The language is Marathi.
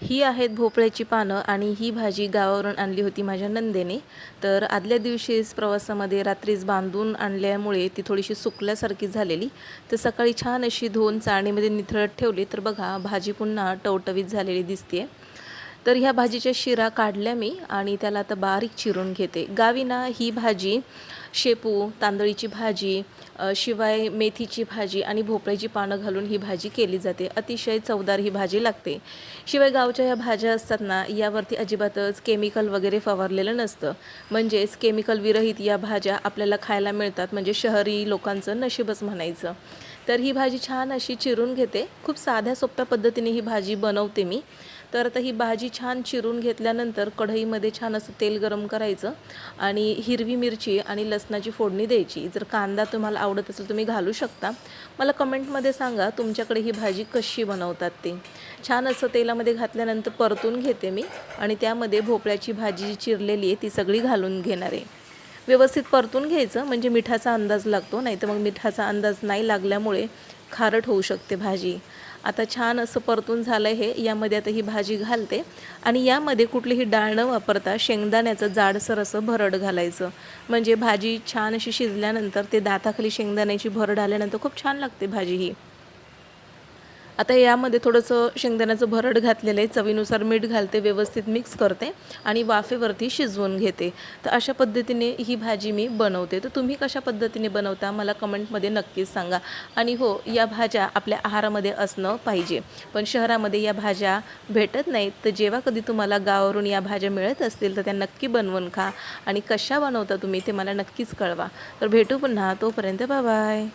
ही आहेत भोपळ्याची पानं आणि ही भाजी गावावरून आणली होती माझ्या नंदेने. तर आदल्या दिवशीच प्रवासामध्ये रात्रीच बांधून आणल्यामुळे ती थोडीशी सुकल्यासारखी झालेली. तर सकाळी छान अशी धुवून चाळणीमध्ये निथळत ठेवली. तर बघा भाजी पुन्हा टवटवीत झालेली दिसते तर ह्या भाजीच्या शिरा काढल्या मी आणि त्याला आता बारीक चिरून घेते. गावी ना ही भाजी शेपू तांदळीची भाजी शिवाय मेथीची भाजी आणि भोपळ्याची पानं घालून ही भाजी केली जाते. अतिशय चवदार ही भाजी लागते. शिवाय गावच्या ह्या भाज्या असतात ना यावरती अजिबातच केमिकल वगैरे फवारलेलं नसतं. म्हणजेच केमिकल विरहित या भाज्या आपल्याला खायला मिळतात. म्हणजे शहरी लोकांचं नशीबच म्हणायचं. तर ही भाजी छान अशी चिरून घेते. खूप साध्या सोप्या पद्धतीने ही भाजी बनवते मी. तर आता ही भाजी छान चिरून घेतल्यानंतर कढईमध्ये छान असं तेल गरम करायचं आणि हिरवी मिरची आणि लसणाची फोडणी द्यायची. जर कांदा तुम्हाला आवडत असेल तुम्ही घालू शकता. मला कमेंटमध्ये सांगा तुमच्याकडे ही भाजी कशी बनवतात ते. छान असं तेलामध्ये घातल्यानंतर परतून घेते मी आणि त्यामध्ये भोपळ्याची भाजी जी चिरलेली आहे ती सगळी घालून घेणार आहे. व्यवस्थित परतून घ्यायचं म्हणजे मिठाचा अंदाज लागतो नाही तर मग मिठाचा अंदाज नाही लागल्यामुळे खारट होऊ शकते भाजी. आता छान असं परतून झालं हे यामध्ये आता ही भाजी घालते. आणि यामध्ये कुठलीही डाळ न वापरता शेंगदाण्याचं जाडसर असं भरड घालायचं. म्हणजे भाजी छान अशी शिजल्यानंतर ते दाताखाली शेंगदाण्याची भरड आल्यानंतर खूप छान लागते भाजी ही. आता यामध्ये थोडंसं शेंगदाण्याचं भरड घातलेलं आहे. चवीनुसार मीठ घालते व्यवस्थित मिक्स करते आणि वाफेवरती शिजवून घेते. तर अशा पद्धतीने ही भाजी मी बनवते. तर तुम्ही कशा पद्धतीने बनवता मला कमेंटमध्ये नक्कीच सांगा. आणि हो या भाज्या आपल्या आहारामध्ये असणं पाहिजे. पण शहरामध्ये या भाज्या भेटत नाहीत. तर जेव्हा कधी तुम्हाला गावावरून या भाज्या मिळत असतील तर त्या नक्की बनवून खा. आणि कशा बनवता तुम्ही ते मला नक्कीच कळवा. तर भेटू पुन्हा. तोपर्यंत बाय